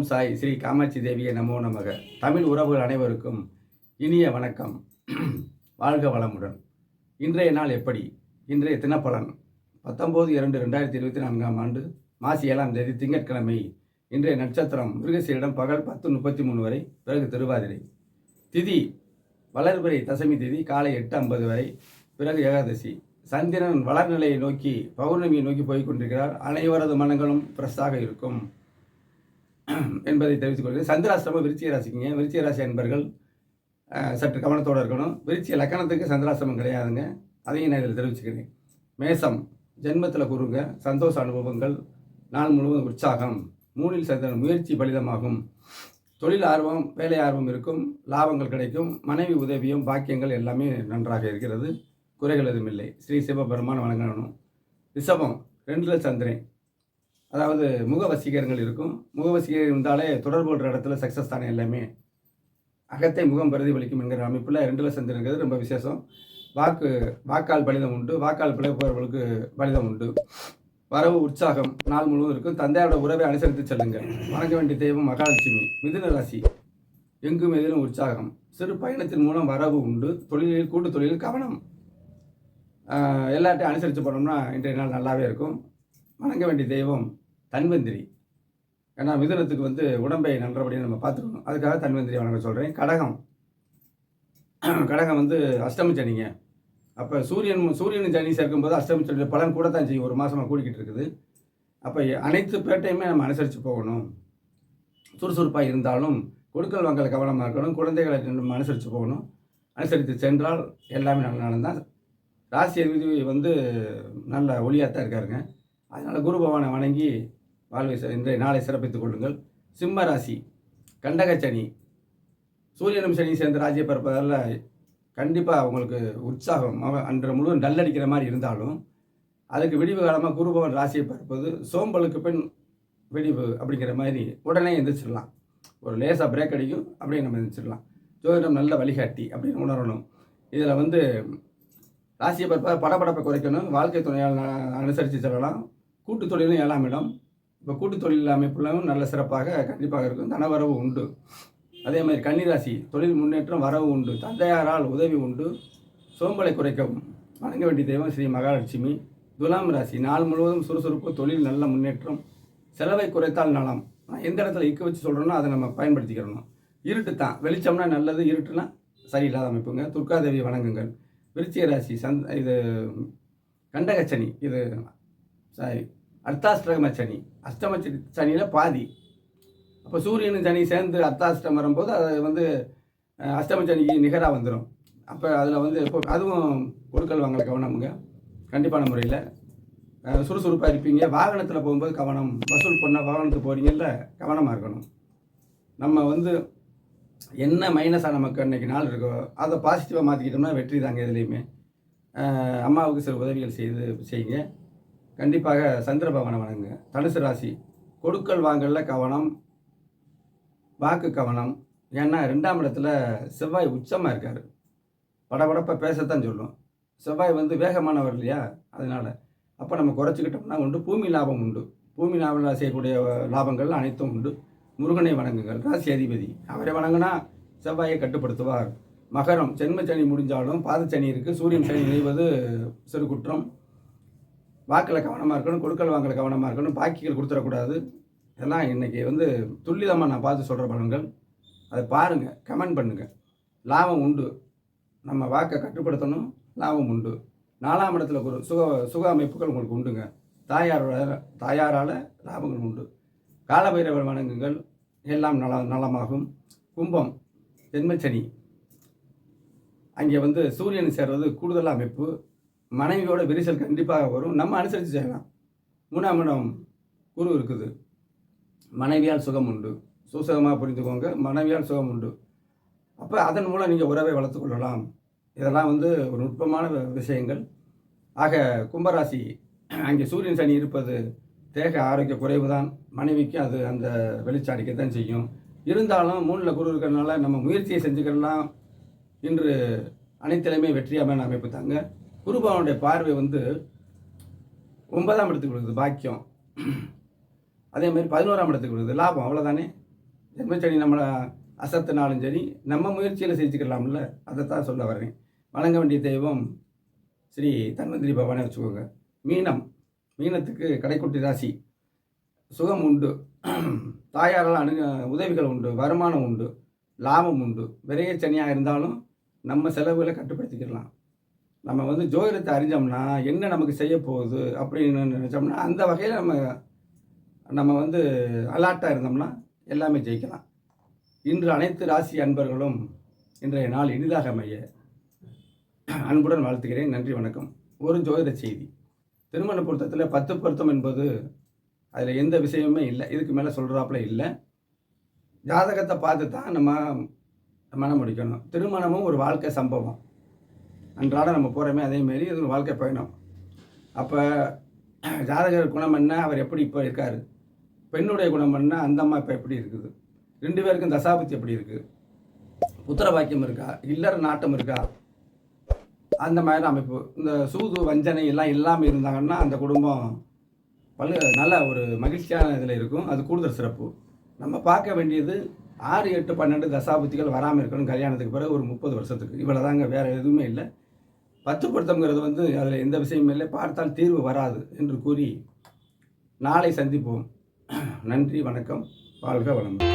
ஓம் சாய் ஸ்ரீ காமாட்சி தேவியை நமோ நமக. தமிழ் உறவுகள் அனைவருக்கும் இனிய வணக்கம். வாழ்க வளமுடன். இன்றைய நாள் எப்படி? இன்றைய தினப்பலன் பத்தொம்போது இரண்டு ரெண்டாயிரத்தி இருபத்தி நான்காம் ஆண்டு மாசி ஏழாம் தேதி திங்கட்கிழமை. இன்றைய நட்சத்திரம் மிருகசீரிடம் பகல் பத்து முப்பத்தி மூணு வரை பிறகு திருவாதிரை. திதி வளர்பிறை தசமி திதி காலை எட்டு ஐம்பது வரை பிறகு ஏகாதசி. சந்திரன் வளர்நிலையை நோக்கி பௌர்ணமியை நோக்கி போய் கொண்டிருக்கிறார். அனைவரது மனங்களும் ஃப்ரெஷ்ஷாக இருக்கும். என்பதை தெரிவித்துக் கொள்கிறேன். சந்திராசிரமம் விருச்சிக ராசிக்குங்க விருச்சிக ராசி அன்பர்கள் சற்று கவனத்தோடு இருக்கணும். விருச்சிக லக்கணத்துக்கு சந்திராசிரமம் கிடையாதுங்க. அதையும் நான் இதில் தெரிவிச்சுக்கிறேன். மேசம் ஜென்மத்தில் கூறுங்க சந்தோஷ அனுபவங்கள் நாள் முழுவதும் உற்சாகம் மூணில் சந்திரன் முயற்சி பலிதமாகும். தொழில் ஆர்வம் வேலை ஆர்வம் இருக்கும் லாபங்கள் கிடைக்கும் மனைவி உதவியும் பாக்கியங்கள் எல்லாமே நன்றாக இருக்கிறது. குறைகள் எதுவும் இல்லை. ஸ்ரீ சிவபெருமான் வணங்கணும். ரிஷபம் ரெண்டில் சந்திரன். அதாவது முக வசீகரங்கள் இருக்கும். முக வசீகரம் இருந்தாலே தொடர்பு கொள்கிற இடத்துல சக்ஸஸ் தானே எல்லாமே. அகத்தை முகம் பிரதிபலிக்கும் என்கிற அமைப்பில் ரெண்டு லட்சம் இருக்கிறது ரொம்ப விசேஷம். வாக்கு வாக்கால் பலிதம் உண்டு. வாக்கால் பிழைப்பவர்களுக்கு பலிதம் உண்டு. வரவு உற்சாகம் நாள் முழுவதும் இருக்கும். தந்தையோட உறவை அனுசரித்து செல்லுங்கள். வணங்க வேண்டிய தெய்வம் மகாலட்சுமி. மிதுன ராசி. எங்கும் எதிலும் உற்சாகம். சிறு பயணத்தின் மூலம் வரவு உண்டு. தொழிலில் கூட்டு தொழிலில் கவனம். எல்லாத்தையும் அனுசரித்து போனோம்னா இன்றைய நாள் நல்லாவே இருக்கும். வணங்க வேண்டிய தெய்வம் தன்வந்திரி. ஏன்னா மிதுனத்துக்கு வந்து உடம்பை நன்றபடியாக நம்ம பார்த்துக்கணும். அதுக்காக தன்வந்திரி வணங்க சொல்கிறேன் கடகம். கடகம் வந்து அஷ்டமி சனிங்க. அப்போ சூரியன் சூரியன் சனி சேர்க்கும்போது அஷ்டமி சனி பலன் கூட தான் செய்யும். ஒரு மாதமாக கூடிக்கிட்டு இருக்குது. அப்போ அனைத்து பேட்டையுமே நம்ம அனுசரித்து போகணும். சுறுசுறுப்பாக இருந்தாலும் கொடுக்கல் வாங்கல் கவனமாக இருக்கணும். குழந்தைகளை நம்ம அனுசரித்து போகணும். அனுசரித்து சென்றால் எல்லாமே நல்ல நடந்தால் ராசி அதிபதி வந்து நல்ல ஒளியாக தான் இருக்காருங்க. அதனால் குரு பகவானை வணங்கி வாழ்வை இன்றைய நாளை சிறப்பித்துக் கொள்ளுங்கள். சிம்ம ராசி கண்டக சனி. சூரியனும் சனி சேர்ந்த ராஜ்ய பிறப்பதால் கண்டிப்பாக அவங்களுக்கு உற்சாகம். அன்று முழுவதும் டல் அடிக்கிற மாதிரி இருந்தாலும் அதுக்கு விடிவு காலமாக குரு பகவான் ராசியை பிறப்பது சோம்பலுக்கு பின் விடிவு அப்படிங்கிற மாதிரி உடனே எந்திரிச்சிடலாம். ஒரு லேசாக பிரேக் அடிக்கும் அப்படியே நம்ம எந்திரிச்சிடலாம். ஜோதிடம் நல்ல வழிகாட்டி அப்படின்னு உணரணும். இதில் வந்து ராசியை பரப்ப படபடப்பை குறைக்கணும். வாழ்க்கை துணையால் அனுசரித்து செல்லலாம். கூட்டு தொழிலும் ஏழாம் இடம். இப்போ கூட்டு தொழில் நல்ல சிறப்பாக கண்டிப்பாக இருக்கும். தனவரவு உண்டு. அதே மாதிரி கன்னிராசி தொழில் முன்னேற்றம் வரவு உண்டு. தந்தையாரால் உதவி உண்டு. சோம்பலை குறைக்கவும். வணங்க வேண்டிய தெய்வம் ஸ்ரீ மகாலட்சுமி. துலாம் ராசி நாள் முழுவதும் சுறுசுறுப்பு தொழில் நல்ல முன்னேற்றம். செலவை குறைத்தால் நலம். நான் எந்த இடத்துல இக்க வச்சு சொல்கிறோன்னா அதை நம்ம பயன்படுத்திக்கிறணும். இருட்டு தான் வெளிச்சம்னா நல்லது இருட்டுனா சரியில்லாத அமைப்புங்க. துர்காதேவி வணங்குங்கள். விருச்சிக ராசி சந்த் இது கண்டகச்சனி இது சாரி அர்த்தாஷ்டம சனி அஷ்டம சனியில் பாதி. அப்போ சூரியனும் சனி சேர்ந்து அர்த்தாஷ்டம் வரும்போது அது வந்து அஷ்டம சனிக்கு நிகராக வந்துடும் அப்போ அதில் வந்து இப்போ அதுவும் கொடுக்கல் வாங்கல கவனமுங்க கண்டிப்பான முறையில். சுறுசுறுப்பாக இருப்பீங்க. வாகனத்தில் போகும்போது கவனம். வசூல் பண்ண வாகனத்துக்கு போகிறீங்கல்ல கவனமாக இருக்கணும். நம்ம வந்து என்ன மைனஸாக நமக்கு அன்றைக்கி நாள் இருக்கோ அதை பாசிட்டிவாக மாற்றிக்கிட்டோம்னா வெற்றி தாங்க எதுலேயுமே. அம்மாவுக்கு சில உதவிகள் செய்து செய்யுங்க. கண்டிப்பாக சந்திர பவனை வணங்குங்க. தனுசு ராசி கொடுக்கல் வாங்கல கவனம் வாக்கு கவனம். ஏன்னா ரெண்டாம் இடத்துல செவ்வாய் உச்சமாக இருக்கார். படபடப்பாக பேசத்தான் சொல்லும். செவ்வாய் வந்து வேகமானவர் இல்லையா? அதனால் அப்போ நம்ம குறைச்சிக்கிட்டோம்னா உண்டு. பூமி லாபம் உண்டு. பூமி லாபம் செய்யக்கூடிய லாபங்கள் அனைத்தும் உண்டு. முருகனை வணங்குங்கள். ராசி அதிபதி அவரை வணங்கினா செவ்வாயை கட்டுப்படுத்துவார். மகரம் ஜென்மச்சனி முடிஞ்சாலும் பாதச்சனி இருக்குது சூரியன் சனி இணைவது சிறு குற்றம். வாக்கில் கவனமாக இருக்கணும் கொடுக்கல் வாங்கல கவனமாக இருக்கணும் பாக்கிகள் கொடுத்துடக்கூடாது. இதெல்லாம் இன்றைக்கி வந்து துல்லிதமாக நான் பார்த்து சொல்கிற பலன்கள். அதை பாருங்கள் கமெண்ட் பண்ணுங்கள் லாபம் உண்டு. நம்ம வாக்கை கட்டுப்படுத்தணும் லாபம் உண்டு. நாலாம் இடத்துல ஒரு சுக சுக அமைப்புகள் உங்களுக்கு உண்டுங்க. தாயாரோட தாயாரால் லாபங்கள் உண்டு. காலபைரவர் வணங்குங்கள் எல்லாம் நல நலமாகும். கும்பம் ஜென்மச்சனி அங்கே வந்து சூரியன் சேர்வது கூடுதல் அமைப்பு. மனைவியோட விரிசல் கண்டிப்பாக வரும். நம்ம அனுசரித்து செய்யலாம். மூணாம் இடம் குரு இருக்குது. மனைவியால் சுகம் உண்டு. சுசுகமாக புரிந்துக்கோங்க மனைவியால் சுகம் உண்டு. அப்போ அதன் மூலம் நீங்கள் உறவை வளர்த்துக்கொள்ளலாம் இதெல்லாம் வந்து ஒரு நுட்பமான வி- விஷயங்கள். ஆக கும்பராசி அங்கே சூரியன் சனி இருப்பது தேக ஆரோக்கிய குறைவு தான் மனைவிக்கு அது அந்த வெளிச்சம் அடிக்கத்தான் செய்யும். இருந்தாலும் மூணில் குரு இருக்கிறதுனால நம்ம முயற்சியை செஞ்சுக்கலாம். இன்று அனைத்திலையுமே வெற்றியான அமைப்பு தாங்க. குருபவனுடைய பார்வை வந்து ஒன்பதாம் இடத்துக்கு கொடுக்குது பாக்கியம். அதே மாதிரி பதினோராம் இடத்துக்கு கொடுக்குது லாபம் அவ்வளோதானே ஜென்மச்சனி நம்மளை அசத்தினாலும் சரி நம்ம முயற்சியில் செஞ்சுக்கலாம்ல அதை தான் சொல்ல வர்றேன். வணங்க வேண்டிய தெய்வம் ஸ்ரீ தன்வந்திரி பவானே வச்சுக்கோங்க. மீனம் மீனத்துக்கு கடைக்குட்டி ராசி. சுகம் உண்டு. தாயாரால் அணுக உதவிகள் உண்டு வருமானம் உண்டு லாபம் உண்டு. விரைய சனியாக இருந்தாலும் நம்ம செலவுகளை கட்டுப்படுத்திக்கலாம். நம்ம வந்து ஜோதிடத்தை அறிஞ்சோம்னா என்ன நமக்கு செய்ய போகுது அப்படின்னு நினச்சோம்னா அந்த வகையில் நம்ம நம்ம வந்து அலர்ட்டாக இருந்தோம்னா எல்லாமே ஜெயிக்கலாம். இன்று அனைத்து ராசி அன்பர்களும் இன்றைய நாள் இனிதாக அமைய அன்புடன் வாழ்த்துகிறேன். நன்றி வணக்கம். ஒரு ஜோதிட செய்தி. திருமண பொருத்தத்தில் பத்து பொருத்தம் என்பது அதில் எந்த விஷயமுமே இல்லை. இதுக்கு மேலே சொல்கிறாப்புல இல்லை. ஜாதகத்தை பார்த்து தான் நம்ம மனம் முடிக்கணும். திருமணமும் ஒரு வாழ்க்கை சம்பவம். அன்றாட நம்ம போகிறோமே அதேமாரி அது ஒரு வாழ்க்கை பயணம். அப்போ ஜாதகர் குணம் என்ன? அவர் எப்படி இப்போ இருக்கார்? பெண்ணுடைய குணம் என்ன? அந்த அம்மா இப்போ எப்படி இருக்குது? ரெண்டு பேருக்கும் தசாபத்தி எப்படி இருக்குது புத்திர பாக்கியம் இருக்கா? இல்லற நாட்டம் இருக்கா? அந்த மாதிரி அமைப்பு. இந்த சூது வஞ்சனை எல்லாம் இல்லாமல் இருந்தாங்கன்னா அந்த குடும்பம் பல நல்ல ஒரு மகிழ்ச்சியான இதில் இருக்கும். அது கூடுதல் சிறப்பு. நம்ம பார்க்க வேண்டியது ஆறு எட்டு பன்னெண்டு தசாபுத்திகள் வராமல் இருக்கணும் கல்யாணத்துக்கு பிறகு ஒரு முப்பது வருஷத்துக்கு. இவ்வளோ தாங்க வேறு எதுவுமே இல்லை. பத்துப்படுத்தங்கிறது வந்து அதில் எந்த விஷயமும் இல்லை. பார்த்தால் தீர்வு வராது என்று கூறி நாளை சந்திப்போம். நன்றி வணக்கம். வாழ்க வளமுடன்.